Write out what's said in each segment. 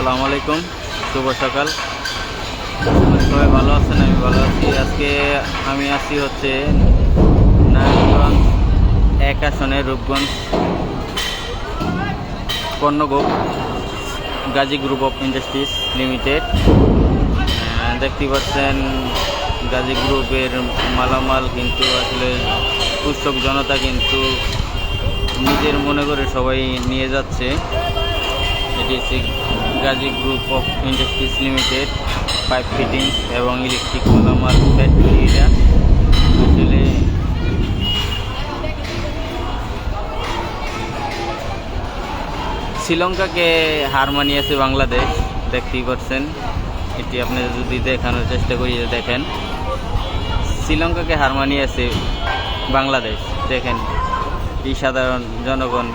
আসসালামু আলাইকুম, শুভ সকাল। সবাই ভালো আছেন? আমি ভালো আছি। আজকে আমি আছি হচ্ছে নারায়ণগঞ্জ এক আসনে Rupganj Karnagop Gazi group of industries limited. দেখতে পাচ্ছেন গাজী গ্রুপের মালামাল কিন্তু আসলে উৎসব জনতা কিন্তু নিজের মনে করে সবাই নিয়ে যাচ্ছে। এটি Gazi group of industries limited, pipe fitting এবং ইলেকট্রিক মালামাল ফ্যাক্টরি এটা আসলে শ্রীলঙ্কাকে হার মানিয়েছে বাংলাদেশ, দেখতেই পাচ্ছেন। এটি আপনি যদি দেখানোর চেষ্টা করি দেখেন। শ্রীলঙ্কাকে হার মানিয়েছে বাংলাদেশ, দেখেন। এই সাধারণ জনগণ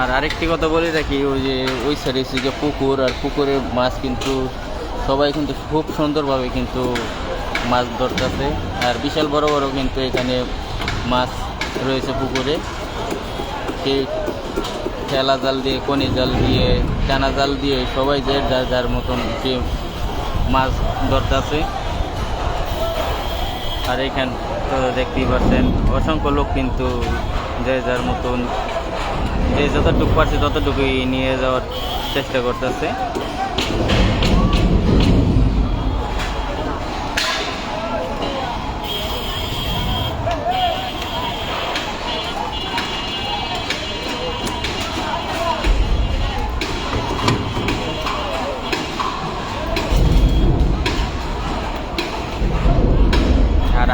আর আরেকটি কথা বলে রাখি, ওই যে, ওই সাইডে যে পুকুর, আর পুকুরের মাছ কিন্তু সবাই কিন্তু খুব সুন্দরভাবে কিন্তু মাছ ধরতেছে। আর বিশাল বড় বড় কিন্তু এখানে মাছ রয়েছে পুকুরে। সেই ঠেলা জাল দিয়ে, কনি জাল দিয়ে টানা জাল দিয়ে সবাই যে যার যার মতন সে মাছ ধরতেছে। আর এখান তো দেখতেই পাচ্ছেন, অসংখ্য লোক কিন্তু যে যার মতন যে যতটুকু পারছে ততটুকুই নিয়ে যাওয়ার চেষ্টা করতেছে।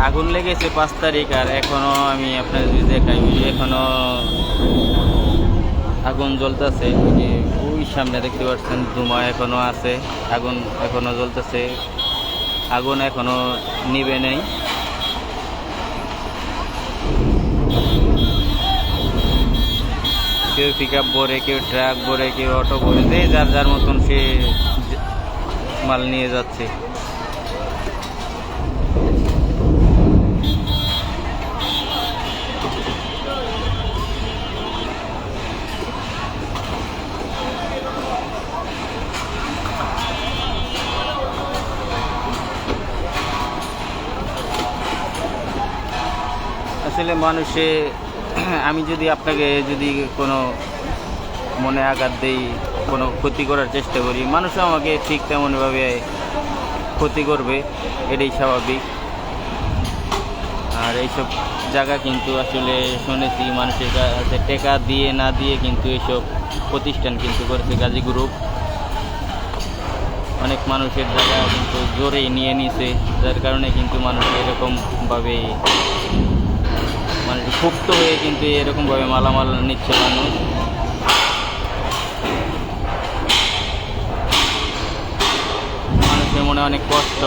আগুন লেগেছে পাঁচ তারিখ, আর এখনও আমি আপনার যদি দেখাই, এখনও আগুন জ্বলতেছে, ওই সামনে দেখতে পাচ্ছেন, ধুমা এখনও আছে, আগুন এখনও জ্বলতেছে, আগুন এখনও নিবে নেই। কেউ পিক আপ ভরে, কেউ ট্রাক ভরে, কেউ অটো ভরে, যে যার যার মতন সে মাল নিয়ে যাচ্ছে। আসলে মানুষে, আমি যদি আপনাকে যদি কোনো মনে আঘাত দেই, কোনো ক্ষতি করার চেষ্টা করি, মানুষও আমাকে ঠিক তেমনভাবে ক্ষতি করবে, এটাই স্বাভাবিক। আর এইসব জায়গা কিন্তু আসলে শুনেছি মানুষের কাছে টেকা দিয়ে না দিয়ে কিন্তু এইসব প্রতিষ্ঠান কিন্তু করেছে গাজী গ্রুপ। অনেক মানুষের জায়গা কিন্তু জোরেই নিয়ে নিছে, যার কারণে কিন্তু মানুষ এরকমভাবে মানে ক্ষুব্ধ হয়ে কিন্তু এরকমভাবে মালামাল নিচ্ছে মানুষ। মানুষের মনে অনেক কষ্ট।